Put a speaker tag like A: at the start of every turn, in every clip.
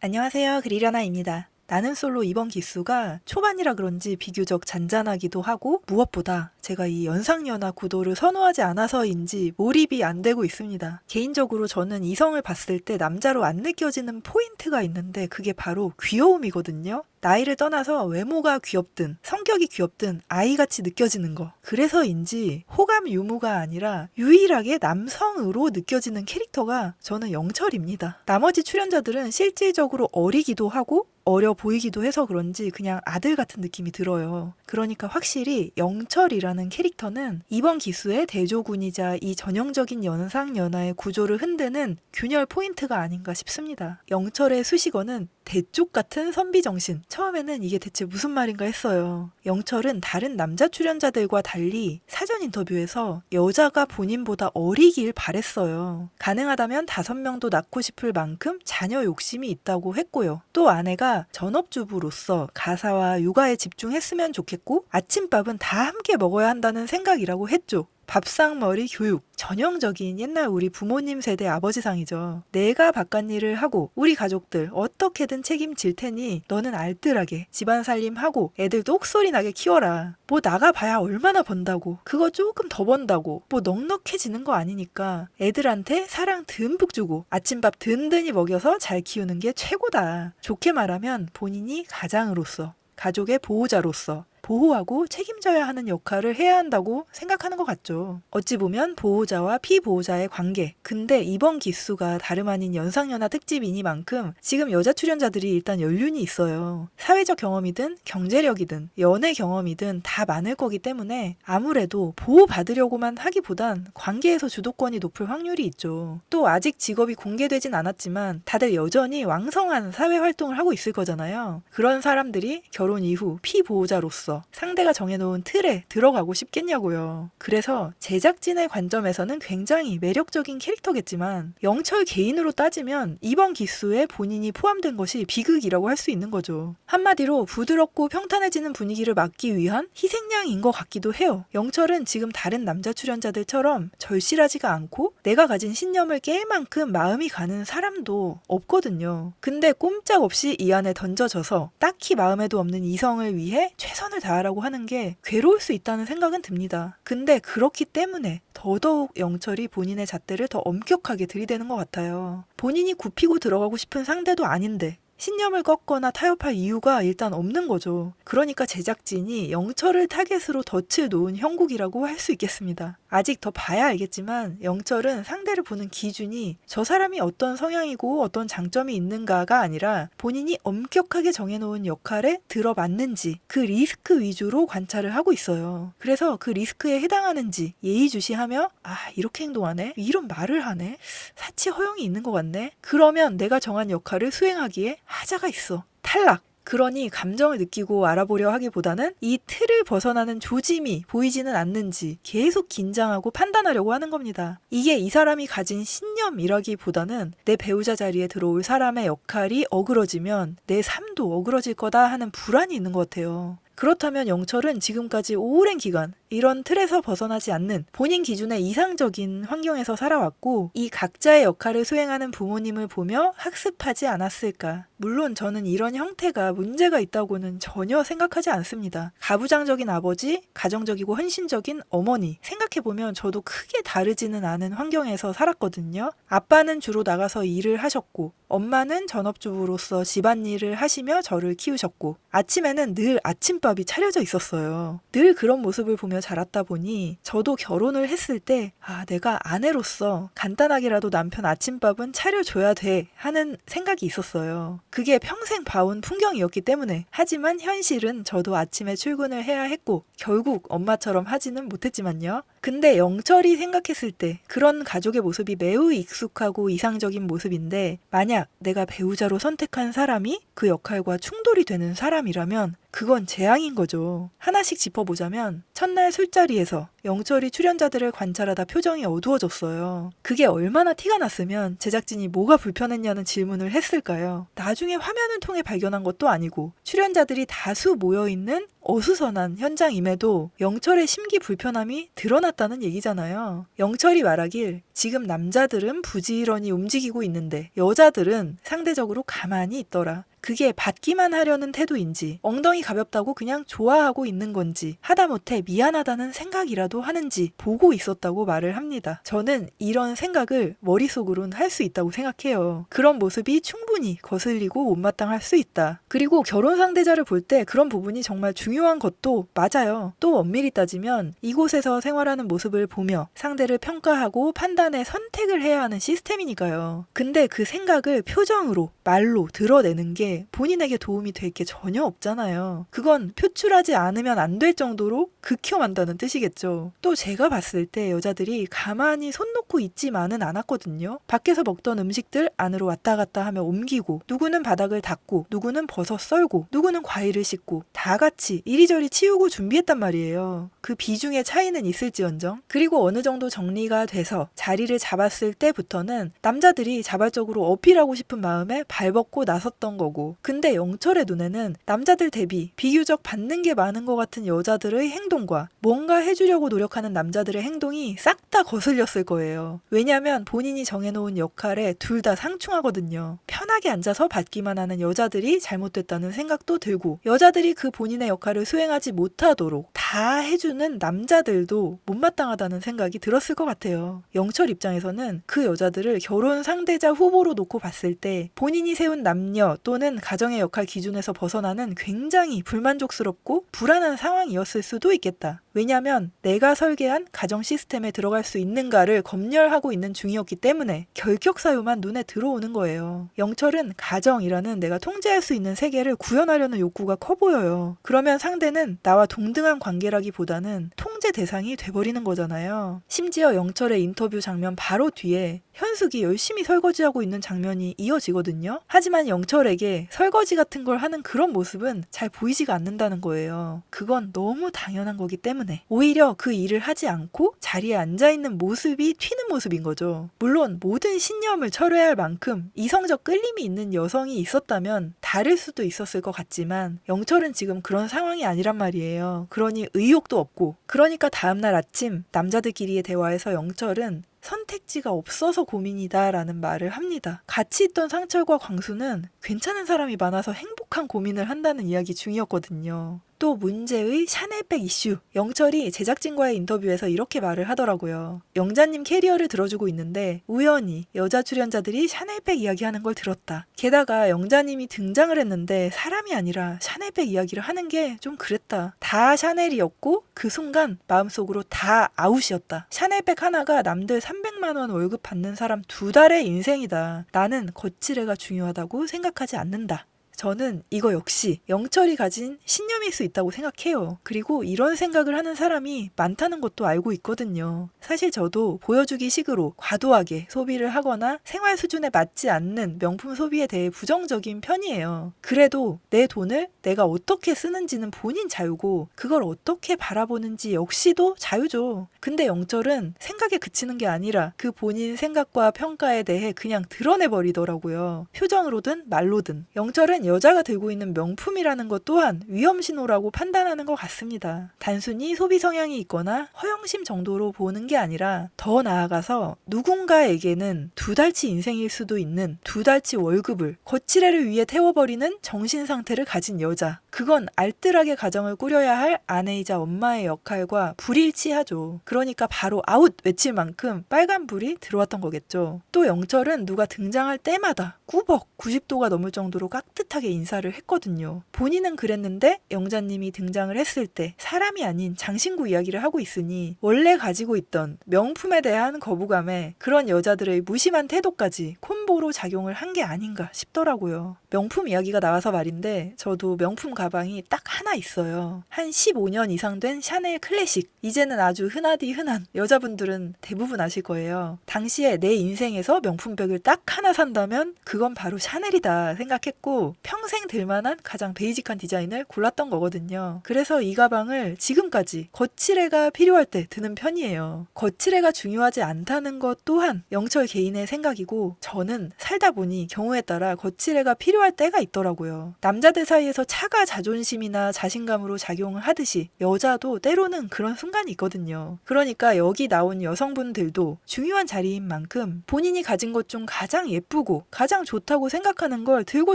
A: 안녕하세요. 그리려나입니다. 나는 솔로 이번 기수가 초반이라 그런지 비교적 잔잔하기도 하고 무엇보다 제가 이 연상연하 구도를 선호하지 않아서인지 몰입이 안 되고 있습니다. 개인적으로 저는 이성을 봤을 때 남자로 안 느껴지는 포인트가 있는데 그게 바로 귀여움이거든요. 나이를 떠나서 외모가 귀엽든 성격이 귀엽든 아이같이 느껴지는 거. 그래서인지 호감 유무가 아니라 유일하게 남성으로 느껴지는 캐릭터가 저는 영철입니다. 나머지 출연자들은 실질적으로 어리기도 하고 어려 보이기도 해서 그런지 그냥 아들 같은 느낌이 들어요. 그러니까 확실히 영철이라는 캐릭터는 이번 기수의 대조군이자 이 전형적인 연상 연하의 구조를 흔드는 균열 포인트가 아닌가 싶습니다. 영철의 수식어는 대쪽 같은 선비 정신. 처음에는 이게 대체 무슨 말인가 했어요. 영철은 다른 남자 출연자들과 달리 사전 인터뷰에서 여자가 본인보다 어리길 바랬어요. 가능하다면 다섯 명도 낳고 싶을 만큼 자녀 욕심이 있다고 했고요. 또 아내가 전업주부로서 가사와 육아에 집중했으면 좋겠고 아침밥은 다 함께 먹어야 한다는 생각이라고 했죠. 밥상머리 교육. 전형적인 옛날 우리 부모님 세대 아버지상이죠. 내가 바깥 일을 하고 우리 가족들 어떻게든 책임질 테니 너는 알뜰하게 집안 살림하고 애들도 옥소리 나게 키워라. 뭐 나가봐야 얼마나 번다고. 그거 조금 더 번다고. 뭐 넉넉해지는 거 아니니까 애들한테 사랑 듬뿍 주고 아침밥 든든히 먹여서 잘 키우는 게 최고다. 좋게 말하면 본인이 가장으로서 가족의 보호자로서 보호하고 책임져야 하는 역할을 해야 한다고 생각하는 것 같죠. 어찌 보면 보호자와 피보호자의 관계. 근데 이번 기수가 다름 아닌 연상연하 특집이니만큼 지금 여자 출연자들이 일단 연륜이 있어요. 사회적 경험이든 경제력이든 연애 경험이든 다 많을 거기 때문에 아무래도 보호받으려고만 하기보단 관계에서 주도권이 높을 확률이 있죠. 또 아직 직업이 공개되진 않았지만 다들 여전히 왕성한 사회 활동을 하고 있을 거잖아요. 그런 사람들이 결혼 이후 피보호자로서 상대가 정해놓은 틀에 들어가고 싶겠냐고요. 그래서 제작진의 관점에서는 굉장히 매력적인 캐릭터겠지만 영철 개인으로 따지면 이번 기수에 본인이 포함된 것이 비극이라고 할 수 있는 거죠. 한마디로 부드럽고 평탄해지는 분위기를 막기 위한 희생양인 것 같기도 해요. 영철은 지금 다른 남자 출연자들처럼 절실하지가 않고 내가 가진 신념을 깰 만큼 마음이 가는 사람도 없거든요. 근데 꼼짝없이 이 안에 던져져서 딱히 마음에도 없는 이성을 위해 최선을 다하라고 하는 게 괴로울 수 있다는 생각은 듭니다. 근데 그렇기 때문에 더더욱 영철이 본인의 잣대를 더 엄격하게 들이대는 것 같아요. 본인이 굽히고 들어가고 싶은 상대도 아닌데 신념을 꺾거나 타협할 이유가 일단 없는 거죠. 그러니까 제작진이 영철을 타겟으로 덫을 놓은 형국이라고 할 수 있겠습니다. 아직 더 봐야 알겠지만 영철은 상대를 보는 기준이 저 사람이 어떤 성향이고 어떤 장점이 있는가가 아니라 본인이 엄격하게 정해놓은 역할에 들어맞는지 그 리스크 위주로 관찰을 하고 있어요. 그래서 그 리스크에 해당하는지 예의주시하며 아 이렇게 행동하네 이런 말을 하네 사치 허용이 있는 것 같네 그러면 내가 정한 역할을 수행하기에 하자가 있어 탈락 그러니 감정을 느끼고 알아보려 하기보다는 이 틀을 벗어나는 조짐이 보이지는 않는지 계속 긴장하고 판단하려고 하는 겁니다. 이게 이 사람이 가진 신념이라기보다는 내 배우자 자리에 들어올 사람의 역할이 어그러지면 내 삶도 어그러질 거다 하는 불안이 있는 것 같아요. 그렇다면 영철은 지금까지 오랜 기간 이런 틀에서 벗어나지 않는 본인 기준의 이상적인 환경에서 살아왔고 이 각자의 역할을 수행하는 부모님을 보며 학습하지 않았을까. 물론 저는 이런 형태가 문제가 있다고는 전혀 생각하지 않습니다. 가부장적인 아버지, 가정적이고 헌신적인 어머니. 생각해보면 저도 크게 다르지는 않은 환경에서 살았거든요. 아빠는 주로 나가서 일을 하셨고, 엄마는 전업주부로서 집안일을 하시며 저를 키우셨고, 아침에는 늘 아침밥이 차려져 있었어요. 늘 그런 모습을 보며 자랐다 보니 저도 결혼을 했을 때, 아, 내가 아내로서 간단하게라도 남편 아침밥은 차려줘야 돼 하는 생각이 있었어요. 그게 평생 봐온 풍경이었기 때문에. 하지만 현실은 저도 아침에 출근을 해야 했고, 결국 엄마처럼 하지는 못했지만요. 근데 영철이 생각했을 때 그런 가족의 모습이 매우 익숙하고 이상적인 모습인데 만약 내가 배우자로 선택한 사람이 그 역할과 충돌이 되는 사람이라면 그건 재앙인 거죠. 하나씩 짚어보자면 첫날 술자리에서 영철이 출연자들을 관찰하다 표정이 어두워졌어요. 그게 얼마나 티가 났으면 제작진이 뭐가 불편했냐는 질문을 했을까요? 나중에 화면을 통해 발견한 것도 아니고 출연자들이 다수 모여있는 어수선한 현장임에도 영철의 심기 불편함이 드러났다는 얘기잖아요. 영철이 말하길 지금 남자들은 부지런히 움직이고 있는데 여자들은 상대적으로 가만히 있더라. 그게 받기만 하려는 태도인지 엉덩이 가볍다고 그냥 좋아하고 있는 건지 하다못해 미안하다는 생각이라도 하는지 보고 있었다고 말을 합니다. 저는 이런 생각을 머릿속으론 할 수 있다고 생각해요. 그런 모습이 충분히 거슬리고 못마땅할 수 있다. 그리고 결혼 상대자를 볼 때 그런 부분이 정말 중요한 것도 맞아요. 또 엄밀히 따지면 이곳에서 생활하는 모습을 보며 상대를 평가하고 판단해 선택을 해야 하는 시스템이니까요. 근데 그 생각을 표정으로 말로 드러내는 게 본인에게 도움이 될 게 전혀 없잖아요. 그건 표출하지 않으면 안 될 정도로 극혐한다는 뜻이겠죠. 또 제가 봤을 때 여자들이 가만히 손 놓고 있지만은 않았거든요. 밖에서 먹던 음식들 안으로 왔다 갔다 하며 옮기고 누구는 바닥을 닦고 누구는 버섯 썰고 누구는 과일을 씻고 다 같이 이리저리 치우고 준비했단 말이에요. 그 비중의 차이는 있을지언정. 그리고 어느 정도 정리가 돼서 자리를 잡았을 때부터는 남자들이 자발적으로 어필하고 싶은 마음에 발벗고 나섰던 거고. 근데 영철의 눈에는 남자들 대비 비교적 받는 게 많은 것 같은 여자들의 행동과 뭔가 해주려고 노력하는 남자들의 행동이 싹 다 거슬렸을 거예요. 왜냐면 본인이 정해놓은 역할에 둘 다 상충하거든요. 편하게 앉아서 받기만 하는 여자들이 잘못됐다는 생각도 들고 여자들이 그 본인의 역할을 수행하지 못하도록 다 해주는 남자들도 못마땅하다는 생각이 들었을 것 같아요. 영철 입장에서는 그 여자들을 결혼 상대자 후보로 놓고 봤을 때 본인이 세운 남녀 또는 가정의 역할 기준에서 벗어나는 굉장히 불만족스럽고 불안한 상황이었을 수도 있겠다. 왜냐면 내가 설계한 가정 시스템에 들어갈 수 있는가를 검열하고 있는 중이었기 때문에 결격 사유만 눈에 들어오는 거예요. 영철은 가정이라는 내가 통제할 수 있는 세계를 구현하려는 욕구가 커 보여요. 그러면 상대는 나와 동등한 관계라기보다는 통제 대상이 돼버리는 거잖아요. 심지어 영철의 인터뷰 장면 바로 뒤에 현숙이 열심히 설거지하고 있는 장면이 이어지거든요. 하지만 영철에게 설거지 같은 걸 하는 그런 모습은 잘 보이지가 않는다는 거예요. 그건 너무 당연한 거기 때문에 오히려 그 일을 하지 않고 자리에 앉아 있는 모습이 튀는 모습인 거죠. 물론 모든 신념을 철회할 만큼 이성적 끌림이 있는 여성이 있었다면 다를 수도 있었을 것 같지만 영철은 지금 그런 상황이 아니란 말이에요. 그러니 의욕도 없고 그러니까 다음날 아침 남자들끼리의 대화에서 영철은 선택지가 없어서 고민이다라는 말을 합니다. 같이 있던 상철과 광수는 괜찮은 사람이 많아서 행복한 고민을 한다는 이야기 중이었거든요. 또 문제의 샤넬백 이슈. 영철이 제작진과의 인터뷰에서 이렇게 말을 하더라고요. 영자님 캐리어를 들어주고 있는데 우연히 여자 출연자들이 샤넬백 이야기하는 걸 들었다. 게다가 영자님이 등장을 했는데 사람이 아니라 샤넬백 이야기를 하는 게 좀 그랬다. 다 샤넬이었고 그 순간 마음속으로 다 아웃이었다. 샤넬백 하나가 남들 300만 원 월급 받는 사람 두 달의 인생이다. 나는 거칠애가 중요하다고 생각하지 않는다. 저는 이거 역시 영철이 가진 신념일 수 있다고 생각해요. 그리고 이런 생각을 하는 사람이 많다는 것도 알고 있거든요. 사실 저도 보여주기 식으로 과도하게 소비를 하거나 생활 수준에 맞지 않는 명품 소비에 대해 부정적인 편이에요. 그래도 내 돈을 내가 어떻게 쓰는지는 본인 자유고 그걸 어떻게 바라보는지 역시도 자유죠. 근데 영철은 생각에 그치는 게 아니라 그 본인 생각과 평가에 대해 그냥 드러내버리더라고요. 표정으로든 말로든. 영철은 여자가 들고 있는 명품이라는 것 또한 위험 신호라고 판단하는 것 같습니다. 단순히 소비 성향이 있거나 허영심 정도로 보는 게 아니라 더 나아가서 누군가에게는 두 달치 인생일 수도 있는 두 달치 월급을 거칠애를 위해 태워버리는 정신 상태를 가진 여자. 그건 알뜰하게 가정을 꾸려야 할 아내이자 엄마의 역할과 불일치하죠. 그러니까 바로 아웃 외칠 만큼 빨간불이 들어왔던 거겠죠. 또 영철은 누가 등장할 때마다 꾸벅 90도가 넘을 정도로 깍듯하게 인사를 했거든요. 본인은 그랬는데 영자님이 등장을 했을 때 사람이 아닌 장신구 이야기를 하고 있으니 원래 가지고 있던 명품에 대한 거부감에 그런 여자들의 무심한 태도까지 콤보로 작용을 한 게 아닌가 싶더라고요. 명품 이야기가 나와서 말인데 저도 명품 가방이 딱 하나 있어요. 한 15년 이상 된 샤넬 클래식. 이제는 아주 흔하디 흔한 여자분들은 대부분 아실 거예요. 당시에 내 인생에서 명품백을 딱 하나 산다면 그 그건 바로 샤넬이다 생각했고 평생 들만한 가장 베이직한 디자인을 골랐던 거거든요. 그래서 이 가방을 지금까지 거칠애가 필요할 때 드는 편이에요. 거칠애가 중요하지 않다는 것 또한 영철 개인의 생각이고 저는 살다 보니 경우에 따라 거칠애가 필요할 때가 있더라고요. 남자들 사이에서 차가 자존심이나 자신감으로 작용을 하듯이 여자도 때로는 그런 순간 이 있거든요. 그러니까 여기 나온 여성분들도 중요한 자리인 만큼 본인이 가진 것 중 가장 예쁘고 가장 좋다고 생각하는 걸 들고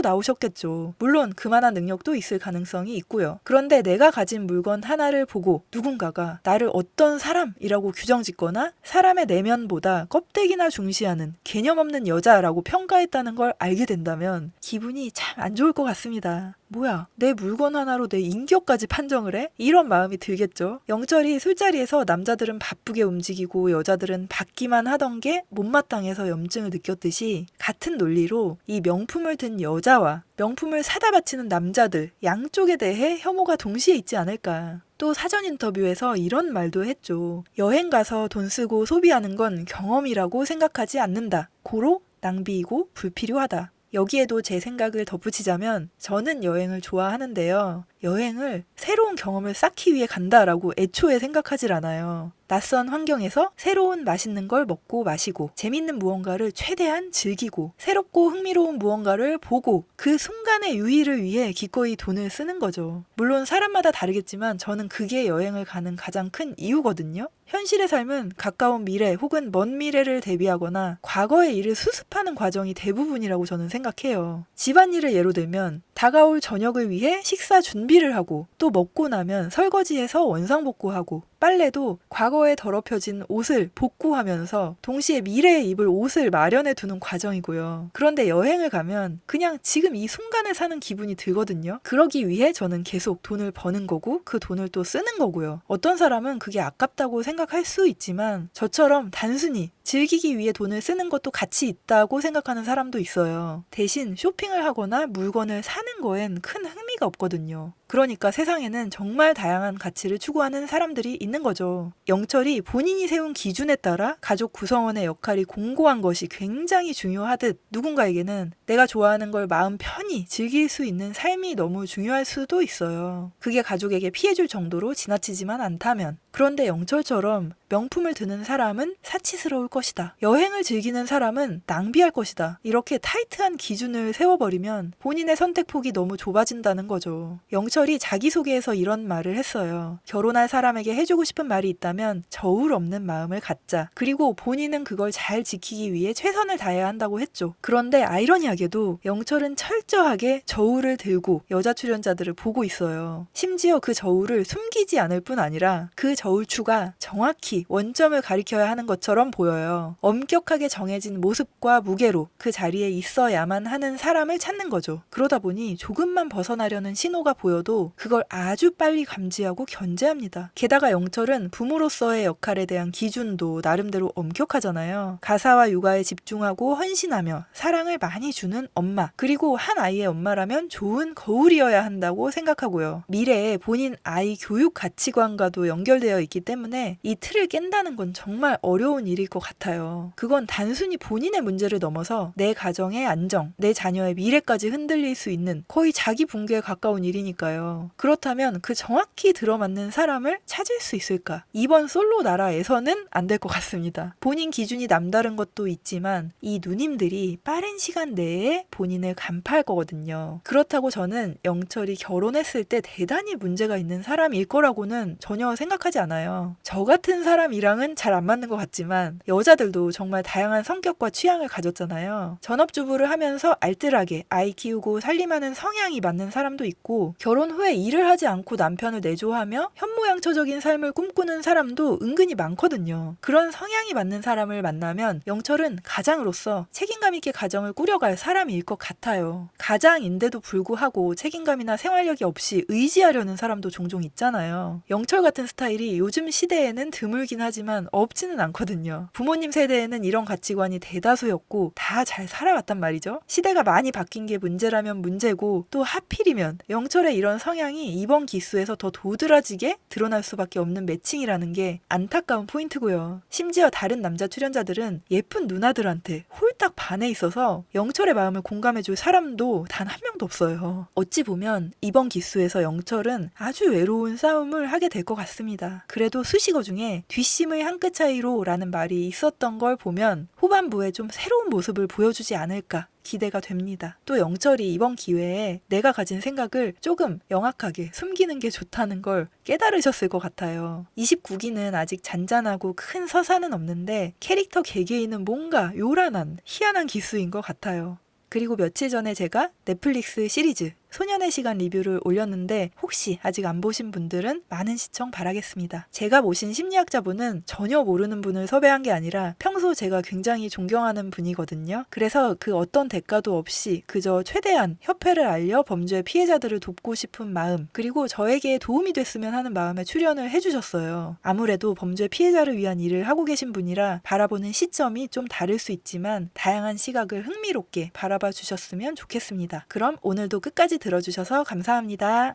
A: 나오셨겠죠. 물론 그만한 능력도 있을 가능성이 있고요. 그런데 내가 가진 물건 하나를 보고 누군가가 나를 어떤 사람이라고 규정 짓거나 사람의 내면보다 껍데기나 중시하는 개념 없는 여자라고 평가했다는 걸 알게 된다면 기분이 참 안 좋을 것 같습니다. 뭐야, 내 물건 하나로 내 인격까지 판정을 해? 이런 마음이 들겠죠. 영철이 술자리에서 남자들은 바쁘게 움직이고 여자들은 받기만 하던 게 못마땅해서 염증을 느꼈듯이 같은 논리로 이 명품을 든 여자와 명품을 사다 바치는 남자들 양쪽에 대해 혐오가 동시에 있지 않을까. 또 사전 인터뷰에서 이런 말도 했죠. 여행 가서 돈 쓰고 소비하는 건 경험이라고 생각하지 않는다. 고로 낭비이고 불필요하다. 여기에도 제 생각을 덧붙이자면 저는 여행을 좋아하는데요. 여행을 새로운 경험을 쌓기 위해 간다라고 애초에 생각하질 않아요. 낯선 환경에서 새로운 맛있는 걸 먹고 마시고 재밌는 무언가를 최대한 즐기고 새롭고 흥미로운 무언가를 보고 그 순간의 유의를 위해 기꺼이 돈을 쓰는 거죠. 물론 사람마다 다르겠지만 저는 그게 여행을 가는 가장 큰 이유거든요. 현실의 삶은 가까운 미래 혹은 먼 미래를 대비하거나 과거의 일을 수습하는 과정이 대부분이라고 저는 생각해요. 집안일을 예로 들면 다가올 저녁을 위해 식사 준비를 하고 또 먹고 나면 설거지해서 원상복구하고 빨래도 과거에 더럽혀진 옷을 복구하면서 동시에 미래에 입을 옷을 마련해 두는 과정이고요. 그런데 여행을 가면 그냥 지금 이 순간에 사는 기분이 들거든요. 그러기 위해 저는 계속 돈을 버는 거고 그 돈을 또 쓰는 거고요. 어떤 사람은 그게 아깝다고 생각할 수 있지만 저처럼 단순히 즐기기 위해 돈을 쓰는 것도 가치 있다고 생각하는 사람도 있어요. 대신 쇼핑을 하거나 물건을 사는 거엔 큰 흥미가 없거든요. 그러니까 세상에는 정말 다양한 가치를 추구하는 사람들이 있는 거죠. 영철이 본인이 세운 기준에 따라 가족 구성원의 역할이 공고한 것이 굉장히 중요하듯 누군가에게는 내가 좋아하는 걸 마음 편히 즐길 수 있는 삶이 너무 중요할 수도 있어요. 그게 가족에게 피해줄 정도로 지나치지만 않다면. 그런데 영철처럼 명품을 드는 사람은 사치스러울 것이다. 여행을 즐기는 사람은 낭비할 것이다. 이렇게 타이트한 기준을 세워버리면 본인의 선택폭이 너무 좁아진다는 거죠. 영철이 자기소개에서 이런 말을 했어요. 결혼할 사람에게 해주고 싶은 말이 있다면 저울 없는 마음을 갖자. 그리고 본인은 그걸 잘 지키기 위해 최선을 다해야 한다고 했죠. 그런데 아이러니하게도 영철은 철저하게 저울을 들고 여자 출연자들을 보고 있어요. 심지어 그 저울을 숨기지 않을 뿐 아니라 그 저울추가 정확히 원점을 가리켜야 하는 것처럼 보여요. 엄격하게 정해진 모습과 무게로 그 자리에 있어야만 하는 사람을 찾는 거죠. 그러다 보니 조금만 벗어나려는 신호가 보여도 그걸 아주 빨리 감지하고 견제합니다. 게다가 영철은 부모로서의 역할에 대한 기준도 나름대로 엄격하잖아요. 가사와 육아에 집중하고 헌신하며 사랑을 많이 주는 엄마, 그리고 한 아이의 엄마라면 좋은 거울이어야 한다고 생각하고요. 미래에 본인 아이 교육 가치관과도 연결되어 있기 때문에 이 틀을 깬다는 건 정말 어려운 일일 것 같아요. 그건 단순히 본인의 문제를 넘어서 내 가정의 안정, 내 자녀의 미래까지 흔들릴 수 있는 거의 자기 붕괴에 가까운 일이니까요. 그렇다면 그 정확히 들어맞는 사람을 찾을 수 있을까? 이번 솔로 나라에서는 안 될 것 같습니다. 본인 기준이 남다른 것도 있지만 이 누님들이 빠른 시간 내에 본인을 간파할 거거든요. 그렇다고 저는 영철이 결혼했을 때 대단히 문제가 있는 사람일 거라고는 전혀 생각하지 않 아요. 저 같은 사람이랑은 잘 안 맞는 것 같지만 여자들도 정말 다양한 성격과 취향을 가졌잖아요. 전업주부를 하면서 알뜰하게 아이 키우고 살림하는 성향이 맞는 사람도 있고 결혼 후에 일을 하지 않고 남편을 내조하며 현모양처적인 삶을 꿈꾸는 사람도 은근히 많거든요. 그런 성향이 맞는 사람을 만나면 영철은 가장으로서 책임감 있게 가정을 꾸려갈 사람일 것 같아요. 가장인데도 불구하고 책임감이나 생활력이 없이 의지하려는 사람도 종종 있잖아요. 영철 같은 스타일이 요즘 시대에는 드물긴 하지만 없지는 않거든요. 부모님 세대에는 이런 가치관이 대다수였고 다 잘 살아왔단 말이죠. 시대가 많이 바뀐 게 문제라면 문제고 또 하필이면 영철의 이런 성향이 이번 기수에서 더 도드라지게 드러날 수밖에 없는 매칭이라는 게 안타까운 포인트고요. 심지어 다른 남자 출연자들은 예쁜 누나들한테 홀딱 반해 있어서 영철의 마음을 공감해줄 사람도 단 한 명도 없어요. 어찌 보면 이번 기수에서 영철은 아주 외로운 싸움을 하게 될 것 같습니 다. 그래도 수식어 중에 뒷심의 한 끗 차이로 라는 말이 있었던 걸 보면 후반부에 좀 새로운 모습을 보여주지 않을까 기대가 됩니다. 또 영철이 이번 기회에 내가 가진 생각을 조금 영악하게 숨기는 게 좋다는 걸 깨달으셨을 것 같아요. 29기는 아직 잔잔하고 큰 서사는 없는데 캐릭터 개개인은 뭔가 요란한 희한한 기수인 것 같아요. 그리고 며칠 전에 제가 넷플릭스 시리즈 소년의 시간 리뷰를 올렸는데 혹시 아직 안 보신 분들은 많은 시청 바라겠습니다. 제가 모신 심리학자분은 전혀 모르는 분을 섭외한 게 아니라 평소 제가 굉장히 존경하는 분이거든요. 그래서 그 어떤 대가도 없이 그저 최대한 협회를 알려 범죄 피해자들을 돕고 싶은 마음 그리고 저에게 도움이 됐으면 하는 마음에 출연을 해주셨어요. 아무래도 범죄 피해자를 위한 일을 하고 계신 분이라 바라보는 시점이 좀 다를 수 있지만 다양한 시각을 흥미롭게 바라봐 주셨으면 좋겠습니다. 그럼 오늘도 끝까지 들어주셔서 감사합니다.